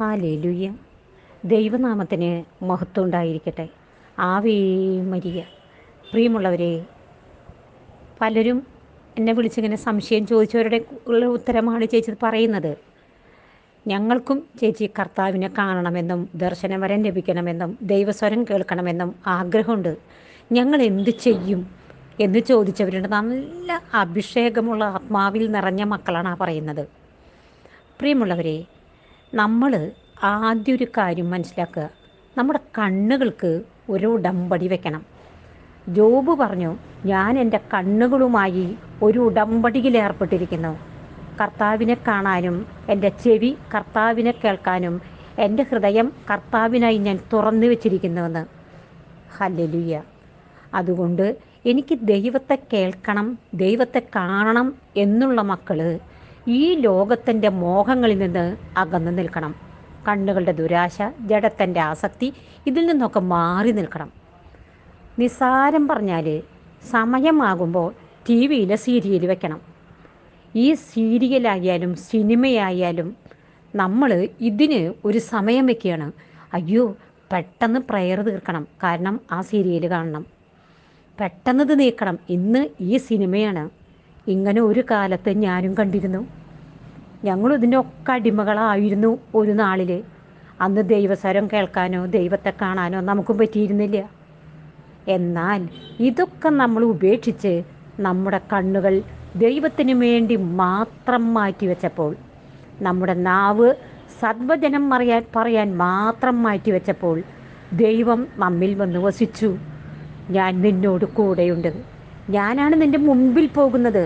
Hallelujah ദൈവനാമത്തിന് മഹത്വം ഉണ്ടായിരിക്കട്ടെ ആവേ മരിയ. പ്രിയമുള്ളവരെ പലരും എന്നെ വിളിച്ചിങ്ങനെ സംശയം ചോദിച്ചവരുടെ ഉള്ള ഉത്തരമാണ് ചേച്ചി പറയുന്നത്. ഞങ്ങൾക്കും ചേച്ചി കർത്താവിനെ കാണണമെന്നും ദർശനം വരൻ ലഭിക്കണമെന്നും ദൈവസ്വരം കേൾക്കണമെന്നും ആഗ്രഹമുണ്ട്. ഞങ്ങൾ എന്ത് ചെയ്യും എന്ന് ചോദിച്ചവരുണ്ട് നല്ല അഭിഷേകമുള്ള ആത്മാവിൽ നിറഞ്ഞ മക്കളാണ് ആ പറയുന്നത്. പ്രിയമുള്ളവരെ നമ്മൾ ആദ്യ ഒരു കാര്യം മനസ്സിലാക്കുക. നമ്മുടെ കണ്ണുകൾക്ക് ഒരു ഉടമ്പടി വെക്കണം. ജോബ് പറഞ്ഞു ഞാൻ എന്റെ കണ്ണുകളുമായി ഒരു ഉടമ്പടിയിൽ ഏർപ്പെട്ടിരിക്കുന്നു. കർത്താവിനെ കാണാനും എന്റെ ചെവി കർത്താവിനെ കേൾക്കാനും എന്റെ ഹൃദയം കർത്താവിനായി ഞാൻ തുറന്നു വെച്ചിരിക്കുന്നുവെന്ന്. ഹല്ലലുയ്യ അതുകൊണ്ട് എനിക്ക് ദൈവത്തെ കേൾക്കണം ദൈവത്തെ കാണണം എന്നുള്ള മക്കൾ ഈ ലോകത്തിന്റെ മോഹങ്ങളിൽ നിന്ന് അകന്നു നിൽക്കണം. കണ്ണുകളുടെ ദുരാശ ജഡത്തിന്റെ ആസക്തി ഇതിൽ നിന്നൊക്കെ മാറി നിൽക്കണം. നിസാരം പറഞ്ഞാൽ സമയമാകുമ്പോൾ ടി വിയിലെ സീരിയൽ വെക്കണം. ഈ സീരിയലായാലും സിനിമയായാലും നമ്മൾ ഇതിന് ഒരു സമയം വെക്കുകയാണ്. അയ്യോ പെട്ടെന്ന് പ്രയർ തീർക്കണം. കാരണം ആ സീരിയൽ കാണണം. പെട്ടെന്ന് ഇത് നീക്കണം. ഇന്ന് ഈ സിനിമയാണ്. ഇങ്ങനെ ഒരു കാലത്ത് ഞാനും കണ്ടിരുന്നു. ഞങ്ങൾ ഒക്കെ അടിമകളായിരുന്നു ഒരു നാളിൽ അന്ന് ദൈവസ്വരം കേൾക്കാനോ ദൈവത്തെ കാണാനോ നമുക്കും പറ്റിയിരുന്നില്ല. എന്നാൽ ഇതൊക്കെ നമ്മൾ ഉപേക്ഷിച്ച് നമ്മുടെ കണ്ണുകൾ ദൈവത്തിന് വേണ്ടി മാത്രം മാറ്റിവെച്ചപ്പോൾ നമ്മുടെ നാവ് സദ്വചനം അറിയാൻ പറയാൻ മാത്രം മാറ്റിവെച്ചപ്പോൾ ദൈവം നമ്മിൽ വന്ന് വസിച്ചു. ഞാൻ നിന്നോട് കൂടെയുണ്ട്. ഞാനാണ് നിന്റെ മുമ്പിൽ പോകുന്നത്.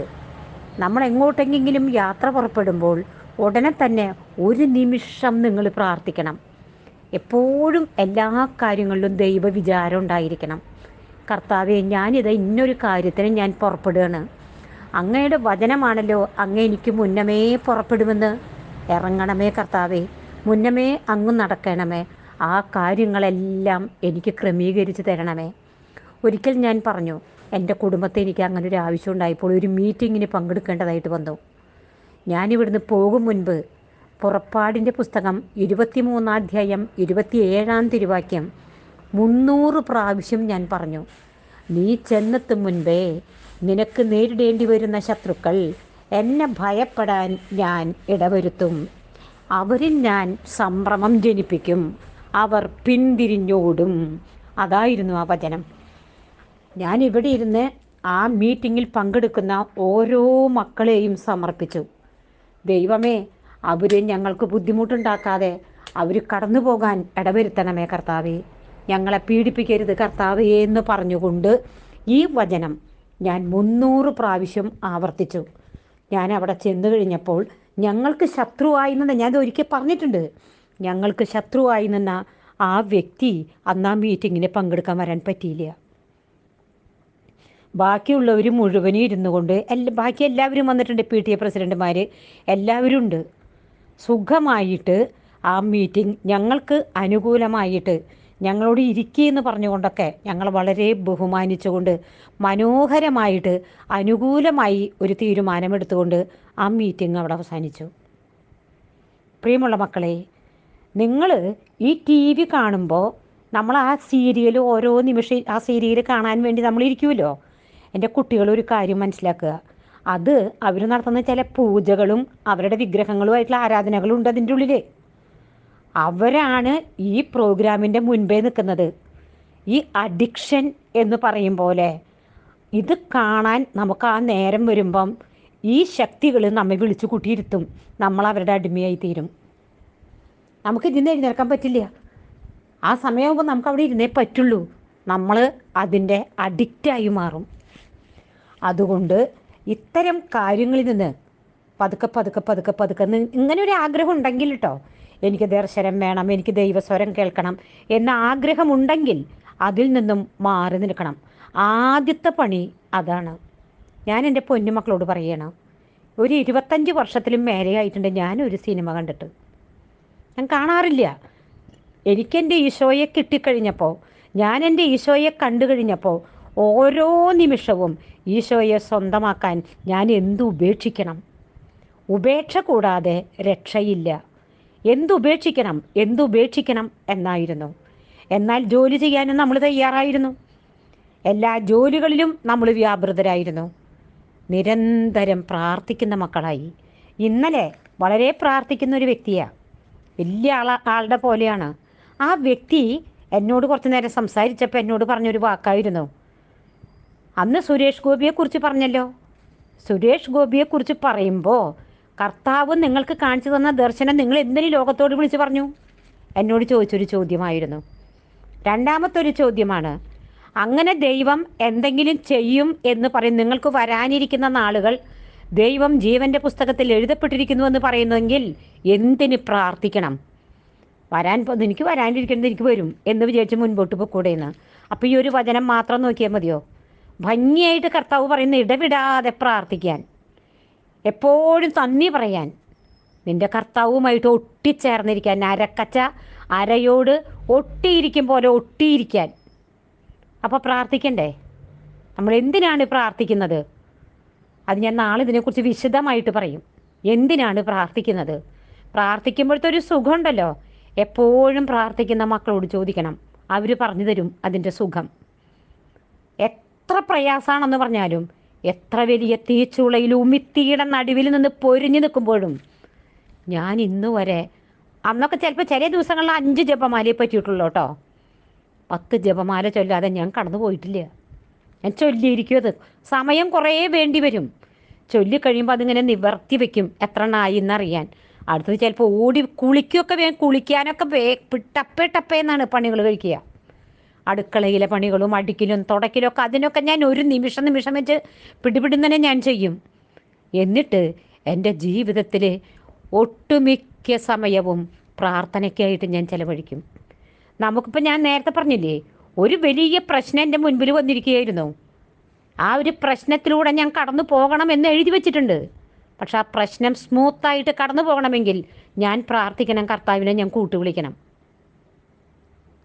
നമ്മൾ എങ്ങോട്ടെങ്കിലും യാത്ര പുറപ്പെടുമ്പോൾ ഉടനെ തന്നെ ഒരു നിമിഷം നിങ്ങൾ പ്രാർത്ഥിക്കണം. എപ്പോഴും എല്ലാ കാര്യങ്ങളിലും ദൈവ വിചാരം ഉണ്ടായിരിക്കണം. കർത്താവെ ഞാനിത് ഇന്നൊരു കാര്യത്തിന് ഞാൻ പുറപ്പെടുകയാണ്. അങ്ങയുടെ വചനമാണല്ലോ അങ്ങ് എനിക്ക് മുന്നമേ പുറപ്പെടുമെന്ന്. ഇറങ്ങണമേ കർത്താവെ മുന്നമേ അങ്ങ് നടക്കണമേ. ആ കാര്യങ്ങളെല്ലാം എനിക്ക് ക്രമീകരിച്ച് തരണമേ. ഒരിക്കൽ ഞാൻ പറഞ്ഞു എന്റെ കുടുംബത്തെ എനിക്ക് അങ്ങനെ ഒരു ആവശ്യം ഉണ്ടായപ്പോൾ ഒരു മീറ്റിങ്ങിന് പങ്കെടുക്കേണ്ടതായിട്ട് വന്നു. ഞാനിവിടുന്ന് പോകും മുൻപ് പുറപ്പാടിന്റെ പുസ്തകം ഇരുപത്തിമൂന്നാം അധ്യായം ഇരുപത്തിയേഴാം തിരുവാക്യം മുന്നൂറ് പ്രാവശ്യം ഞാൻ പറഞ്ഞു നീ ചെന്നെത്തും മുൻപേ നിനക്ക് നേരിടേണ്ടി വരുന്ന ശത്രുക്കൾ എന്നെ ഭയപ്പെടാൻ ഞാൻ ഇടവരുത്തും. അവരിൽ ഞാൻ സംഭ്രമം ജനിപ്പിക്കും. അവർ പിന്തിരിഞ്ഞോടും. അതായിരുന്നു ആ വചനം. ഞാൻ ഇവിടെ ഇരുന്ന് ആ മീറ്റിങ്ങിൽ പങ്കെടുക്കുന്ന ഓരോ മക്കളെയും സമർപ്പിച്ചു. ദൈവമേ അവർ ഞങ്ങൾക്ക് ബുദ്ധിമുട്ടുണ്ടാക്കാതെ അവർ കടന്നു പോകാൻ ഇടവരുത്തണമേ കർത്താവേ. ഞങ്ങളെ പീഡിപ്പിക്കരുത് കർത്താവേ എന്ന് പറഞ്ഞുകൊണ്ട് ഈ വചനം ഞാൻ മുന്നൂറ് പ്രാവശ്യം ആവർത്തിച്ചു. ഞാൻ അവിടെ ചെന്നു കഴിഞ്ഞപ്പോൾ ഞങ്ങൾക്ക് ശത്രുവായി നിന്ന ഞാൻ ഒരിക്കൽ പറഞ്ഞിട്ടുണ്ട്. ഞങ്ങൾക്ക് ശത്രുവായി നിന്ന ആ വ്യക്തി അന്നാ മീറ്റിങ്ങിന് പങ്കെടുക്കാൻ വരാൻ പറ്റിയില്ല. ബാക്കിയുള്ളവർ മുഴുവനും ഇരുന്നു കൊണ്ട് എല്ലാ ബാക്കി എല്ലാവരും വന്നിട്ടുണ്ട് പി ടി എ പ്രസിഡന്റുമാർ എല്ലാവരും ഉണ്ട് സുഖമായിട്ട് ആ മീറ്റിംഗ് ഞങ്ങൾക്ക് അനുകൂലമായിട്ട് ഞങ്ങളോട് ഇരിക്കുകയെന്ന് പറഞ്ഞുകൊണ്ടൊക്കെ ഞങ്ങൾ വളരെ ബഹുമാനിച്ചുകൊണ്ട് മനോഹരമായിട്ട് അനുകൂലമായി ഒരു തീരുമാനമെടുത്തുകൊണ്ട് ആ മീറ്റിംഗ് അവിടെ അവസാനിച്ചു. പ്രിയമുള്ള മക്കളെ നിങ്ങൾ ഈ ടി വി കാണുമ്പോൾ നമ്മൾ ആ സീരിയൽ ഓരോ നിമിഷം ആ സീരിയൽ കാണാൻ വേണ്ടി നമ്മൾ ഇരിക്കുമല്ലോ എന്റെ കുട്ടികൾ ഒരു കാര്യം മനസ്സിലാക്കുക. അത് അവർ നടത്തുന്ന ചില പൂജകളും അവരുടെ വിഗ്രഹങ്ങളുമായിട്ടുള്ള ആരാധനകളും ഉണ്ട് അതിന്റെ ഉള്ളിൽ അവരാണ് ഈ പ്രോഗ്രാമിന്റെ മുൻപേ നിൽക്കുന്നത്. ഈ അഡിക്ഷൻ എന്ന് പറയും പോലെ ഇത് കാണാൻ നമുക്ക് ആ നേരം വരുമ്പം ഈ ശക്തികൾ നമ്മെ വിളിച്ചു കൂട്ടിയിരുത്തും. നമ്മൾ അവരുടെ അടിമയായി തീരും. നമുക്ക് ഇതിന്ന് എഴുന്നേൽക്കാൻ പറ്റില്ല. ആ സമയമാകുമ്പോൾ നമുക്ക് അവിടെ ഇരുന്നേ പറ്റുള്ളൂ. നമ്മൾ അതിന്റെ അഡിക്റ്റായി മാറും. അതുകൊണ്ട് ഇത്തരം കാര്യങ്ങളിൽ നിന്ന് പതുക്കെ പതുക്കെ പതുക്കെ പതുക്കെ ഇങ്ങനെ ഒരു ആഗ്രഹം ഉണ്ടെങ്കിൽ കേട്ടോ എനിക്ക് ദർശനം വേണം എനിക്ക് ദൈവസ്വരം കേൾക്കണം എന്ന ആഗ്രഹമുണ്ടെങ്കിൽ അതിൽ നിന്നും മാറി നിൽക്കണം. ആദ്യത്തെ പണി അതാണ്. ഞാൻ എന്റെ പൊന്നുമക്കളോട് പറയണം ഒരു ഇരുപത്തഞ്ച് വർഷത്തിലും മേലെയായിട്ടുണ്ട് ഞാനൊരു സിനിമ കണ്ടിട്ട്. ഞാൻ കാണാറില്ല. എനിക്കെന്റെ ഈശോയെ കിട്ടിക്കഴിഞ്ഞപ്പോൾ ഞാൻ എന്റെ ഈശോയെ കണ്ടു കഴിഞ്ഞപ്പോൾ ഓരോ നിമിഷവും ഈശോയെ സ്വന്തമാക്കാൻ ഞാൻ എന്തു ഉപേക്ഷിക്കണം ഉപേക്ഷ കൂടാതെ രക്ഷയില്ല. എന്തുപേക്ഷിക്കണം? എന്തുപേക്ഷിക്കണം എന്നായിരുന്നു. എന്നാൽ ജോലി ചെയ്യാനും നമ്മൾ തയ്യാറായിരുന്നു. എല്ലാ ജോലികളിലും നമ്മൾ വ്യാപൃതരായിരുന്നു. നിരന്തരം പ്രാർത്ഥിക്കുന്ന മക്കളായി. ഇന്നലെ വളരെ പ്രാർത്ഥിക്കുന്ന ഒരു വ്യക്തിയാണ് വലിയ ആള ആളുടെ പോലെയാണ്. ആ വ്യക്തി എന്നോട് കുറച്ച് നേരം സംസാരിച്ചപ്പോൾ എന്നോട് പറഞ്ഞൊരു വാക്കായിരുന്നു. അന്ന് സുരേഷ് ഗോപിയെക്കുറിച്ച് പറഞ്ഞല്ലോ. സുരേഷ് ഗോപിയെക്കുറിച്ച് പറയുമ്പോൾ കർത്താവ് നിങ്ങൾക്ക് കാണിച്ചു തന്ന ദർശനം നിങ്ങൾ എന്തിനു ലോകത്തോട് വിളിച്ച് പറഞ്ഞു? എന്നോട് ചോദിച്ചൊരു ചോദ്യമായിരുന്നു. രണ്ടാമത്തൊരു ചോദ്യമാണ് അങ്ങനെ ദൈവം എന്തെങ്കിലും ചെയ്യും എന്ന് പറയും നിങ്ങൾക്ക് വരാനിരിക്കുന്ന നാളുകൾ ദൈവം ജീവന്റെ പുസ്തകത്തിൽ എഴുതപ്പെട്ടിരിക്കുന്നുവെന്ന് പറയുന്നെങ്കിൽ എന്തിന് പ്രാർത്ഥിക്കണം? വരാൻ എനിക്ക് വരാനിരിക്കുന്നത് എനിക്ക് വരും എന്ന് വിചാരിച്ച് മുൻപോട്ട് പോയിക്കൂടെയെന്ന് അപ്പോൾ ഈ ഒരു വചനം മാത്രം നോക്കിയാൽ മതിയോ? ഭംഗിയായിട്ട് കർത്താവ് പറയുന്ന ഇടവിടാതെ പ്രാർത്ഥിക്കാൻ. എപ്പോഴും നന്ദി പറയാൻ. നിന്റെ കർത്താവുമായിട്ട് ഒട്ടിച്ചേർന്നിരിക്കാൻ അരക്കച്ച അരയോട് ഒട്ടിയിരിക്കും പോലെ ഒട്ടിയിരിക്കാൻ. അപ്പോൾ പ്രാർത്ഥിക്കണ്ടേ? നമ്മൾ എന്തിനാണ് പ്രാർത്ഥിക്കുന്നത്? അത് ഞാൻ നാളെ ഇതിനെക്കുറിച്ച് വിശദമായിട്ട് പറയും. എന്തിനാണ് പ്രാർത്ഥിക്കുന്നത്? പ്രാർത്ഥിക്കുമ്പോഴത്തെ ഒരു സുഖമുണ്ടല്ലോ. എപ്പോഴും പ്രാർത്ഥിക്കുന്ന മക്കളോട് ചോദിക്കണം. അവർ പറഞ്ഞു തരും അതിന്റെ സുഖം. എത്ര പ്രയാസമാണെന്ന് പറഞ്ഞാലും എത്ര വലിയ തീച്ചുളയിൽ ഉമിത്തിയുടെ നടുവിൽ നിന്ന് പൊരിഞ്ഞു നിൽക്കുമ്പോഴും ഞാൻ ഇന്ന് വരെ അന്നൊക്കെ ചിലപ്പോൾ ചില ദിവസങ്ങളിൽ അഞ്ച് ജപമാലയെ പറ്റിയിട്ടുള്ളൂ കേട്ടോ. പത്ത് ജപമാല ചൊല്ലാതെ ഞാൻ കടന്നു പോയിട്ടില്ല. ഞാൻ ചൊല്ലിയിരിക്കും അത്. സമയം കുറേ വേണ്ടി വരും. ചൊല്ലിക്കഴിയുമ്പോൾ അതിങ്ങനെ നിവർത്തി വെക്കും എത്ര നായി എന്നറിയാൻ. അടുത്തത് ചിലപ്പോൾ ഓടി കുളിക്കുകയൊക്കെ വേഗം കുളിക്കാനൊക്കെ വേ ടപ്പേ ടപ്പേ എന്നാണ് പണികൾ കഴിക്കുക. അടുക്കളയിലെ പണികളും അടിക്കലും തുടക്കലും ഒക്കെ അതിനൊക്കെ ഞാൻ ഒരു നിമിഷം നിമിഷം വെച്ച് പിടിപിടുന്നതിനെ ഞാൻ ചെയ്യും. എന്നിട്ട് എന്റെ ജീവിതത്തിൽ ഒട്ടുമിക്ക സമയവും പ്രാർത്ഥനയ്ക്കായിട്ട് ഞാൻ ചിലവഴിക്കും. നമുക്കിപ്പോൾ ഞാൻ നേരത്തെ പറഞ്ഞില്ലേ ഒരു വലിയ പ്രശ്നം എന്റെ മുൻപിൽ വന്നിരിക്കുകയായിരുന്നു. ആ ഒരു പ്രശ്നത്തിലൂടെ ഞാൻ കടന്നു പോകണം എന്ന് എഴുതി വെച്ചിട്ടുണ്ട്. പക്ഷെ ആ പ്രശ്നം സ്മൂത്തായിട്ട് കടന്നു പോകണമെങ്കിൽ ഞാൻ പ്രാർത്ഥിക്കണം കർത്താവിനെ ഞാൻ കൂട്ടുവിളിക്കണം.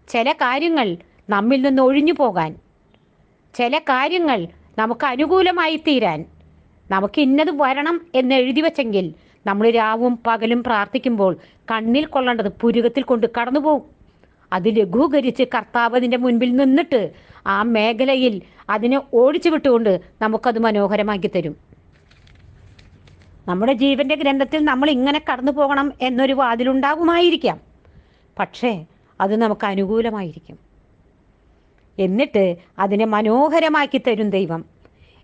ചില കാര്യങ്ങൾ നമ്മിൽ നിന്ന് ഒഴിഞ്ഞു പോകാൻ. ചില കാര്യങ്ങൾ നമുക്ക് അനുകൂലമായി തീരാൻ. നമുക്ക് ഇന്നത് വരണം എന്ന് എഴുതി വച്ചെങ്കിൽ നമ്മൾ രാവും പകലും പ്രാർത്ഥിക്കുമ്പോൾ കണ്ണിൽ കൊള്ളേണ്ടത് പുരുകത്തിൽ കൊണ്ട് കടന്നു പോകും അത് ലഘൂകരിച്ച് കർത്താവതിന്റെ മുൻപിൽ നിന്നിട്ട് ആ മേഖലയിൽ അതിനെ ഓടിച്ചു വിട്ടുകൊണ്ട് നമുക്കത് മനോഹരമാക്കി തരും. നമ്മുടെ ജീവന്റെ ഗ്രന്ഥത്തിൽ നമ്മൾ ഇങ്ങനെ കടന്നു പോകണം എന്നൊരു വാതിലുണ്ടാകുമായിരിക്കാം പക്ഷേ അത് നമുക്ക് അനുകൂലമായിരിക്കും. എന്നിട്ട് അതിനെ മനോഹരമാക്കി തരും ദൈവം.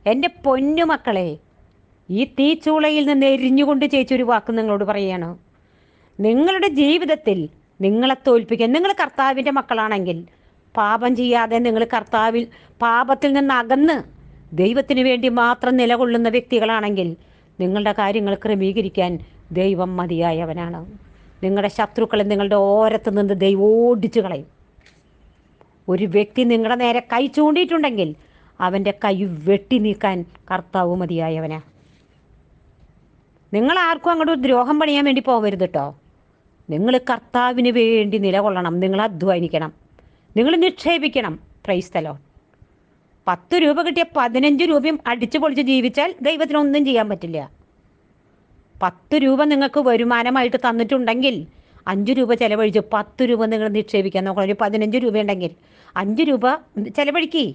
എന്റെ പൊന്നുമക്കളെ ഈ തീച്ചൂളയിൽ നിന്ന് എരിഞ്ഞുകൊണ്ട് ചേച്ചൊരു വാക്ക് നിങ്ങളോട് പറയുകയാണ് നിങ്ങളുടെ ജീവിതത്തിൽ നിങ്ങളെ തോൽപ്പിക്കാൻ നിങ്ങൾ കർത്താവിന്റെ മക്കളാണെങ്കിൽ പാപം ചെയ്യാതെ നിങ്ങൾ കർത്താവിൽ പാപത്തിൽ നിന്ന് അകന്ന് ദൈവത്തിന് വേണ്ടി മാത്രം നിലകൊള്ളുന്ന വ്യക്തികളാണെങ്കിൽ നിങ്ങളുടെ കാര്യങ്ങൾ ക്രമീകരിക്കാൻ ദൈവം മതിയായവനാണ്. നിങ്ങളുടെ ശത്രുക്കളെ നിങ്ങളുടെ ഓരത്ത് നിന്ന് ദൈവം ഓടിച്ചു കളയും. ഒരു വ്യക്തി നിങ്ങളുടെ നേരെ കൈ ചൂണ്ടിയിട്ടുണ്ടെങ്കിൽ അവന്റെ കൈ വെട്ടി നീക്കാൻ കർത്താവ് മതിയായവനാ. നിങ്ങൾ ആർക്കും അങ്ങോട്ട് ദ്രോഹം പണിയാൻ വേണ്ടി പോകരുത് കേട്ടോ നിങ്ങൾ കർത്താവിന് വേണ്ടി നിലകൊള്ളണം നിങ്ങൾ അധ്വാനിക്കണം നിങ്ങൾ നിക്ഷേപിക്കണം. പ്രൈസ്തലോ പത്ത് രൂപ കിട്ടിയ പതിനഞ്ച് രൂപയും അടിച്ചു പൊളിച്ച് ജീവിച്ചാൽ ദൈവത്തിനൊന്നും ചെയ്യാൻ പറ്റില്ല. പത്ത് രൂപ നിങ്ങൾക്ക് വരുമാനമായിട്ട് തന്നിട്ടുണ്ടെങ്കിൽ അഞ്ച് രൂപ ചിലവഴിച്ച് പത്ത് രൂപ നിങ്ങൾ നിക്ഷേപിക്കാൻ നോക്കണം. ഒരു പതിനഞ്ച് രൂപ ഉണ്ടെങ്കിൽ അഞ്ച് രൂപ ചെലവഴിക്കേ.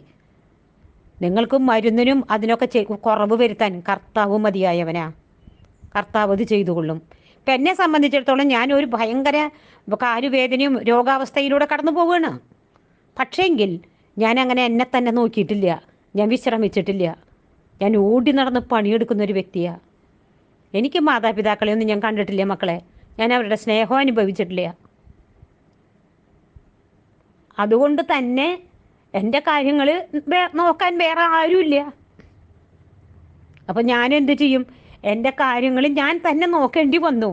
നിങ്ങൾക്ക് മരുന്നിനും അതിനൊക്കെ കുറവ് വരുത്താൻ കർത്താവ് മതിയായവനാ. കർത്താവ് അത് ചെയ്തുകൊള്ളും. ഇപ്പം എന്നെ സംബന്ധിച്ചിടത്തോളം ഞാനൊരു ഭയങ്കര കാലുവേദനയും രോഗാവസ്ഥയിലൂടെ കടന്നു പോവുകയാണ് പക്ഷേങ്കിൽ ഞാൻ അങ്ങനെ എന്നെ തന്നെ നോക്കിയിട്ടില്ല. ഞാൻ വിശ്രമിച്ചിട്ടില്ല. ഞാൻ ഓടി നടന്ന് പണിയെടുക്കുന്ന ഒരു വ്യക്തിയാണ് എനിക്ക് മാതാപിതാക്കളെ ഒന്നും ഞാൻ കണ്ടിട്ടില്ല മക്കളെ. ഞാൻ അവരുടെ സ്നേഹം അനുഭവിച്ചിട്ടില്ല. അതുകൊണ്ട് തന്നെ എന്റെ കാര്യങ്ങൾ നോക്കാൻ വേറെ ആരുമില്ല. അപ്പം ഞാൻ എന്ത് ചെയ്യും? എന്റെ കാര്യങ്ങൾ ഞാൻ തന്നെ നോക്കേണ്ടി വന്നു.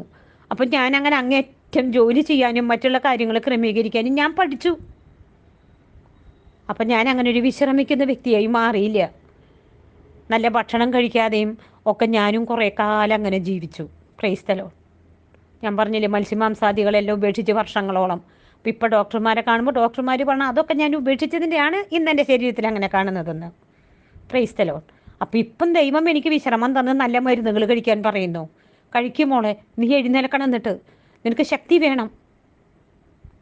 അപ്പം ഞാൻ അങ്ങനെ അങ്ങേറ്റം ജോലി ചെയ്യാനും മറ്റുള്ള കാര്യങ്ങൾ ക്രമീകരിക്കാനും ഞാൻ പഠിച്ചു. അപ്പം ഞാൻ അങ്ങനെ ഒരു വിശ്രമിക്കുന്ന വ്യക്തിയായി മാറിയില്ല. നല്ല ഭക്ഷണം കഴിക്കാതെയും ഒക്കെ ഞാനും കുറേ കാലം അങ്ങനെ ജീവിച്ചു. ക്രൈസ്തലോ. ഞാൻ പറഞ്ഞില്ലേ മത്സ്യമാംസാദികളെല്ലാം ഉപേക്ഷിച്ച് വർഷങ്ങളോളം. അപ്പം ഇപ്പോൾ ഡോക്ടർമാരെ കാണുമ്പോൾ ഡോക്ടർമാർ പറഞ്ഞാൽ അതൊക്കെ ഞാൻ ഉപേക്ഷിച്ചതിന്റെയാണ് ഇന്ന് എന്റെ ശരീരത്തിൽ അങ്ങനെ കാണുന്നതെന്ന്. പ്രൈസ്തലോ അപ്പം ഇപ്പം ദൈവം എനിക്ക് വിശ്രമം തന്ന് നല്ല മരുന്നുകൾ കഴിക്കാൻ പറയുന്നു. കഴിക്കും മോളെ നീ എഴുന്നേൽക്കണം എന്നിട്ട്. നിനക്ക് ശക്തി വേണം.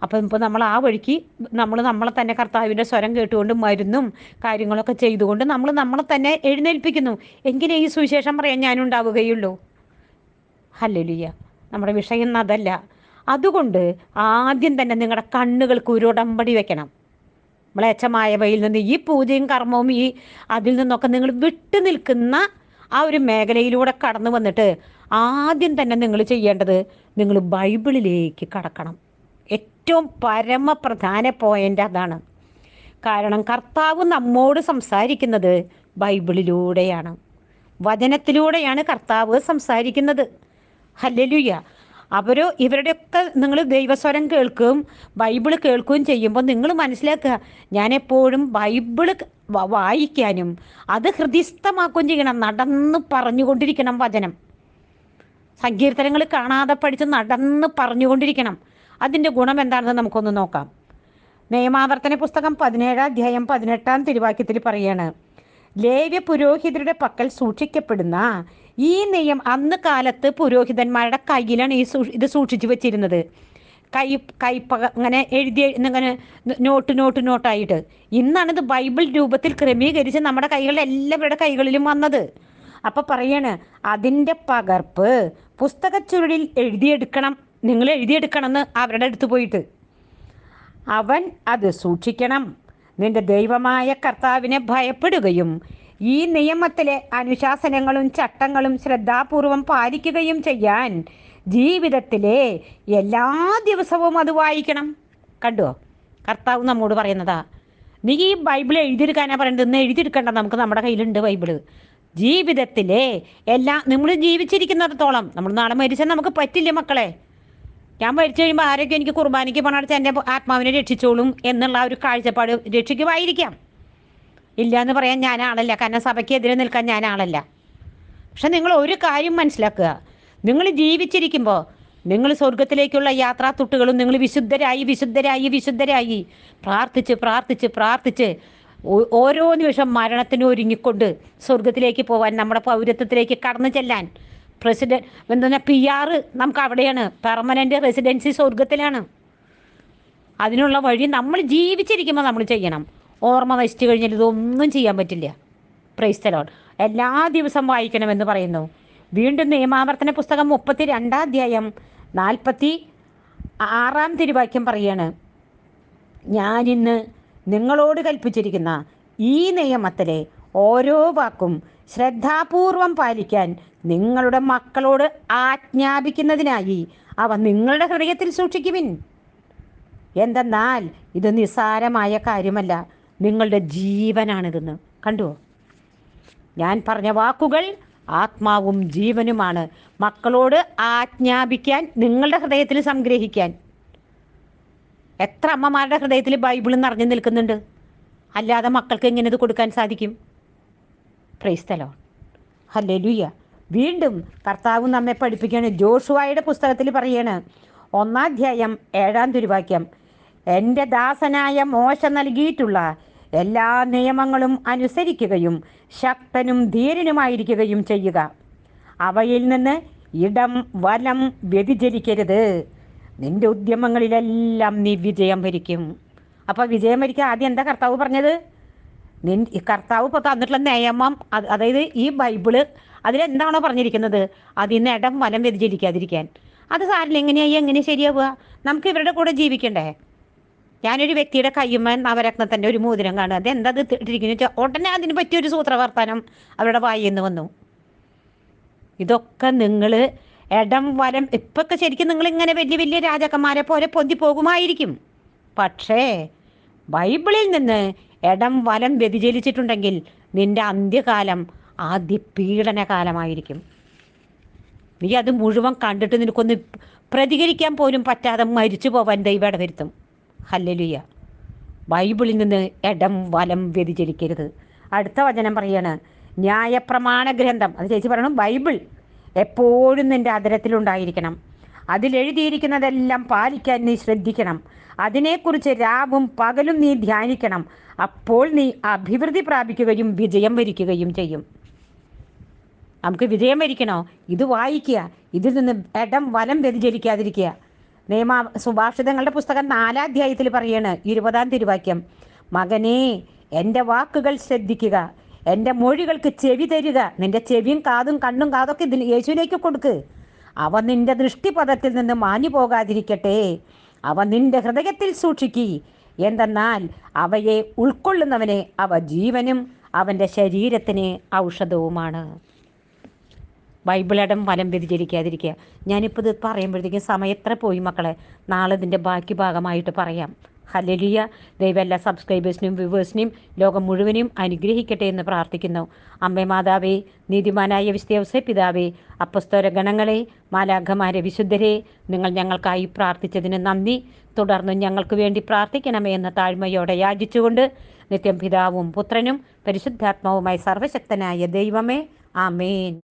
അപ്പം ഇപ്പോൾ നമ്മൾ ആ വഴിക്ക് നമ്മൾ നമ്മളെ തന്നെ കർത്താവിന്റെ സ്വരം കേട്ടുകൊണ്ട് മരുന്നും കാര്യങ്ങളൊക്കെ ചെയ്തുകൊണ്ട് നമ്മൾ നമ്മളെ തന്നെ എഴുന്നേൽപ്പിക്കുന്നു. എങ്കിലേ ഈ സുവിശേഷം പറയാൻ ഞാനുണ്ടാവുകയുള്ളൂ. ഹല്ലുലിയ നമ്മുടെ വിഷയം അതല്ല. അതുകൊണ്ട് ആദ്യം തന്നെ നിങ്ങളുടെ കണ്ണുകൾക്ക് ഒരു ഉടമ്പടി വെക്കണം. മ്ലേച്ഛമായവയിൽ നിന്ന് ഈ പൂജയും കർമ്മവും ഈ അതിൽ നിന്നൊക്കെ നിങ്ങൾ വിട്ടു നിൽക്കുന്ന ആ ഒരു മേഖലയിലൂടെ കടന്നു വന്നിട്ട് ആദ്യം തന്നെ നിങ്ങൾ ചെയ്യേണ്ടത് നിങ്ങൾ ബൈബിളിലേക്ക് കടക്കണം. ഏറ്റവും പരമപ്രധാന പോയിന്റ് അതാണ്. കാരണം കർത്താവ് നമ്മോട് സംസാരിക്കുന്നത് ബൈബിളിലൂടെയാണ്. വചനത്തിലൂടെയാണ് കർത്താവ് സംസാരിക്കുന്നത്. ഹല്ലലുയ്യ. അവർ ഇവരുടെയൊക്കെ നിങ്ങൾ ദൈവസ്വരം കേൾക്കുകയും ബൈബിൾ കേൾക്കുകയും ചെയ്യുമ്പോൾ നിങ്ങൾ മനസ്സിലാക്കുക ഞാൻ എപ്പോഴും ബൈബിൾ വായിക്കാനും അത് ഹൃദയസ്ഥമാക്കുകയും ചെയ്യണം നടന്ന് പറഞ്ഞുകൊണ്ടിരിക്കണം വചനം. സങ്കീർത്തനങ്ങൾ കാണാതെ പഠിച്ച് നടന്ന് പറഞ്ഞുകൊണ്ടിരിക്കണം. അതിന്റെ ഗുണം എന്താണെന്ന് നമുക്കൊന്ന് നോക്കാം. നിയമാവർത്തന പുസ്തകം പതിനേഴാം അധ്യായം പതിനെട്ടാം തിരുവാക്യത്തിൽ പറയാണ് ലേവ്യ പുരോഹിതരുടെ പക്കൽ സൂക്ഷിക്കപ്പെടുന്ന ഈ നിയം അന്ന് കാലത്ത് പുരോഹിതന്മാരുടെ കയ്യിലാണ് ഈ ഇത് സൂക്ഷിച്ചു വെച്ചിരുന്നത്. കൈ കൈപ്പക അങ്ങനെ എഴുതി ഇങ്ങനെ നോട്ട് നോട്ട് നോട്ടായിട്ട്. ഇന്നാണിത് ബൈബിൾ രൂപത്തിൽ ക്രമീകരിച്ച് നമ്മുടെ കൈകളിൽ എല്ലാവരുടെ കൈകളിലും വന്നത്. അപ്പം പറയാണ് അതിന്റെ പകർപ്പ് പുസ്തകച്ചുരുളിൽ എഴുതിയെടുക്കണം നിങ്ങൾ എഴുതിയെടുക്കണം എന്ന് അവരുടെ അടുത്ത് പോയിട്ട്. അവൻ അത് സൂക്ഷിക്കണം. നിന്റെ ദൈവമായ കർത്താവിനെ ഭയപ്പെടുകയും ഈ നിയമത്തിലെ അനുശാസനങ്ങളും ചട്ടങ്ങളും ശ്രദ്ധാപൂർവം പാലിക്കുകയും ചെയ്യാൻ ജീവിതത്തിലെ എല്ലാ ദിവസവും അത് വായിക്കണം. കണ്ടോ? കർത്താവ് നമ്മോട് പറയുന്നതാ നീ ഈ ബൈബിൾ എഴുതിയെടുക്കാനാ പറയുന്നത് ഇന്ന് എഴുതിയെടുക്കണ്ട. നമുക്ക് നമ്മുടെ കയ്യിലുണ്ട് ബൈബിൾ. ജീവിതത്തിലെ എല്ലാ നമ്മൾ ജീവിച്ചിരിക്കുന്നിടത്തോളം നമ്മൾ നാളെ മരിച്ചാൽ നമുക്ക് പറ്റില്ല മക്കളെ. ഞാൻ മരിച്ചു കഴിയുമ്പോൾ ആരൊക്കെ എനിക്ക് കുർബാനയ്ക്ക് പണടച്ച് എന്റെ ആത്മാവിനെ രക്ഷിച്ചോളും എന്നുള്ള ഒരു കാഴ്ചപ്പാട് രക്ഷിക്കുമായിരിക്കാം ഇല്ല എന്ന് പറയാൻ ഞാൻ ആളല്ല കാരണം സഭയ്ക്കെതിരെ നിൽക്കാൻ ഞാൻ ആളല്ല പക്ഷെ നിങ്ങൾ ഒരു കാര്യം മനസ്സിലാക്കുക. നിങ്ങൾ ജീവിച്ചിരിക്കുമ്പോൾ നിങ്ങൾ സ്വർഗത്തിലേക്കുള്ള യാത്രാ തുട്ടുകളും നിങ്ങൾ വിശുദ്ധരായി വിശുദ്ധരായി വിശുദ്ധരായി പ്രാർത്ഥിച്ച് പ്രാർത്ഥിച്ച് പ്രാർത്ഥിച്ച് ഓരോ നിമിഷം മരണത്തിന് ഒരുങ്ങിക്കൊണ്ട് സ്വർഗത്തിലേക്ക് പോകാൻ നമ്മുടെ പൗരത്വത്തിലേക്ക് കടന്നു ചെല്ലാൻ. പ്രസിഡന്റ് എന്താ പി ആർ നമുക്ക് അവിടെയാണ്. പെർമനന്റ് റെസിഡൻസി സ്വർഗത്തിലാണ് അതിനുള്ള വഴി നമ്മൾ ജീവിച്ചിരിക്കുമ്പോൾ നമ്മൾ ചെയ്യണം. ഓർമ്മ നശിച്ചു കഴിഞ്ഞാൽ ഇതൊന്നും ചെയ്യാൻ പറ്റില്ല. പ്രൈസ്തലോൺ എല്ലാ ദിവസവും വായിക്കണമെന്ന് പറയുന്നു. വീണ്ടും നിയമാവർത്തന പുസ്തകം മുപ്പത്തി രണ്ടാം അധ്യായം നാൽപ്പത്തി ആറാം തിരുവാക്യം പറയാണ്. ഞാനിന്ന് നിങ്ങളോട് കൽപ്പിച്ചിരിക്കുന്ന ഈ നിയമത്തിലെ ഓരോ വാക്കും ശ്രദ്ധാപൂർവം പാലിക്കാൻ നിങ്ങളുടെ മക്കളോട് ആജ്ഞാപിക്കുന്നതിനായി അവ നിങ്ങളുടെ ഹൃദയത്തിൽ സൂക്ഷിക്കുവിൻ. എന്തെന്നാൽ ഇത് നിസ്സാരമായ കാര്യമല്ല. നിങ്ങളുടെ ജീവനാണിതെന്ന്. കണ്ടുവോ ഞാൻ പറഞ്ഞ വാക്കുകൾ ആത്മാവും ജീവനുമാണ്. മക്കളോട് ആജ്ഞാപിക്കാൻ നിങ്ങളുടെ ഹൃദയത്തിൽ സംഗ്രഹിക്കാൻ. എത്ര അമ്മമാരുടെ ഹൃദയത്തിൽ ബൈബിൾ നിറഞ്ഞു നിൽക്കുന്നുണ്ട്? അല്ലാതെ മക്കൾക്ക് എങ്ങനെ ഇത് കൊടുക്കാൻ സാധിക്കും? പ്രൈസ്തലോ ഹല്ലേലൂയ വീണ്ടും കർത്താവ് നമ്മെ പഠിപ്പിക്കുകയാണ്. ജോഷുവായുടെ പുസ്തകത്തിൽ പറയാണ് ഒന്നാധ്യായം ഏഴാം തിരുവാക്യം. എന്റെ ദാസനായ മോശ നൽകിയിട്ടുള്ള എല്ലാ നിയമങ്ങളും അനുസരിക്കുകയും ശക്തനും ധീരനുമായിരിക്കുകയും ചെയ്യുക. അവയിൽ നിന്ന് ഇടം വലം വ്യതിചരിക്കരുത് നിന്റെ ഉദ്യമങ്ങളിലെല്ലാം നീ വിജയം ഭരിക്കും അപ്പോൾ വിജയം ഭരിക്കുക ആദ്യം എന്താ കർത്താവ് പറഞ്ഞത്? നിൻ കർത്താവ് ഇപ്പോൾ തന്നിട്ടുള്ള നിയമം അത് അതായത് ഈ ബൈബിൾ അതിലെന്താണോ പറഞ്ഞിരിക്കുന്നത്? അതിൽ നിന്ന് ഇടം വലം വ്യതിചരിക്കാതിരിക്കാൻ അത് സാരില്ല എങ്ങനെയായി എങ്ങനെ ശരിയാവുക? നമുക്ക് ഇവരുടെ കൂടെ ജീവിക്കണ്ടേ? ഞാനൊരു വ്യക്തിയുടെ കയ്യുമ്മ നവരത്നത്തിന്റെ ഒരു മോതിരം കാണുക അത് എന്താ ഇട്ടിരിക്കുന്നു വെച്ചാൽ ഉടനെ അതിന് പറ്റിയൊരു സൂത്രവർത്താനം അവരുടെ വായിൽ നിന്ന് വന്നു. ഇതൊക്കെ നിങ്ങൾ ഇടം വരം ഇപ്പൊക്കെ ശരിക്കും നിങ്ങൾ ഇങ്ങനെ വലിയ വലിയ രാജാക്കന്മാരെ പോലെ പൊന്തി പോകുമായിരിക്കും. പക്ഷേ ബൈബിളിൽ നിന്ന് ഇടം വരം വ്യതിചലിച്ചിട്ടുണ്ടെങ്കിൽ നിന്റെ അന്ത്യകാലം ആദ്യ പീഡനകാലമായിരിക്കും നീ അത് മുഴുവൻ കണ്ടിട്ട് നിനക്കൊന്ന് പ്രതികരിക്കാൻ പോലും പറ്റാതെ മരിച്ചു പോവാൻ ദൈവം ഇടവരുത്തും. ഹല്ലലുയ്യ ബൈബിളിൽ നിന്ന് ഇടം വലം വ്യതിചരിക്കരുത് അടുത്ത വചനം പറയാണ് ന്യായപ്രമാണ ഗ്രന്ഥം. അത് ചേച്ചി പറയണം ബൈബിൾ എപ്പോഴും നിന്റെ അതിരത്തിലുണ്ടായിരിക്കണം അതിലെഴുതിയിരിക്കുന്നതെല്ലാം പാലിക്കാൻ നീ ശ്രദ്ധിക്കണം. അതിനെക്കുറിച്ച് രാവും പകലും നീ ധ്യാനിക്കണം. അപ്പോൾ നീ അഭിവൃദ്ധി പ്രാപിക്കുകയും വിജയം വരിക്കുകയും ചെയ്യും. നമുക്ക് വിജയം വരിക്കണോ? ഇത് വായിക്കുക. ഇതിൽ നിന്ന് ഇടം വലം വ്യതിചലിക്കാതിരിക്കുക. നിയമ സുഭാഷിതങ്ങളുടെ പുസ്തകം നാലാം അധ്യായത്തിൽ പറയാണ് ഇരുപതാം തിരുവാക്യം മകനേ എന്റെ വാക്കുകൾ ശ്രദ്ധിക്കുക എന്റെ മൊഴികൾക്ക് ചെവി തരിക നിന്റെ ചെവിയും കാതും കണ്ണും കാതൊക്കെ ഇതിന് യേശുവിലേക്ക് കൊടുക്ക്. അവ നിന്റെ ദൃഷ്ടിപഥത്തിൽ നിന്ന് മാഞ്ഞു പോകാതിരിക്കട്ടെ. അവ നിന്റെ ഹൃദയത്തിൽ സൂക്ഷിക്കി. എന്തെന്നാൽ അവയെ ഉൾക്കൊള്ളുന്നവനെ അവ ജീവനും അവന്റെ ശരീരത്തിന് ഔഷധവുമാണ്. ബൈബിളിടം വലം വ്യതിചരിക്കാതിരിക്കുക ഞാനിപ്പോൾ ഇത് പറയുമ്പോഴത്തേക്കും സമയം എത്ര പോയി മക്കളെ? നാളെ ഇതിന്റെ ബാക്കി ഭാഗമായിട്ട് പറയാം. ഹലലിയ ദൈവം എല്ലാ സബ്സ്ക്രൈബേഴ്സിനും വ്യൂവേഴ്സിനെയും ലോകം മുഴുവനും അനുഗ്രഹിക്കട്ടെ എന്ന് പ്രാർത്ഥിക്കുന്നു. അമ്മേ മാതാവേ നീതിമാനായ വിശ്വസ പിതാവേ അപ്പസ്തോര ഗണങ്ങളെ മാലാഖമാരെ വിശുദ്ധരെ നിങ്ങൾ ഞങ്ങൾക്കായി പ്രാർത്ഥിച്ചതിന് നന്ദി. തുടർന്ന് ഞങ്ങൾക്ക് വേണ്ടി പ്രാർത്ഥിക്കണമേ എന്ന താഴ്മയോടെ യാചിച്ചുകൊണ്ട് നിത്യം പിതാവും പുത്രനും പരിശുദ്ധാത്മാവുമായി സർവശക്തനായ ദൈവമേ ആമേൻ.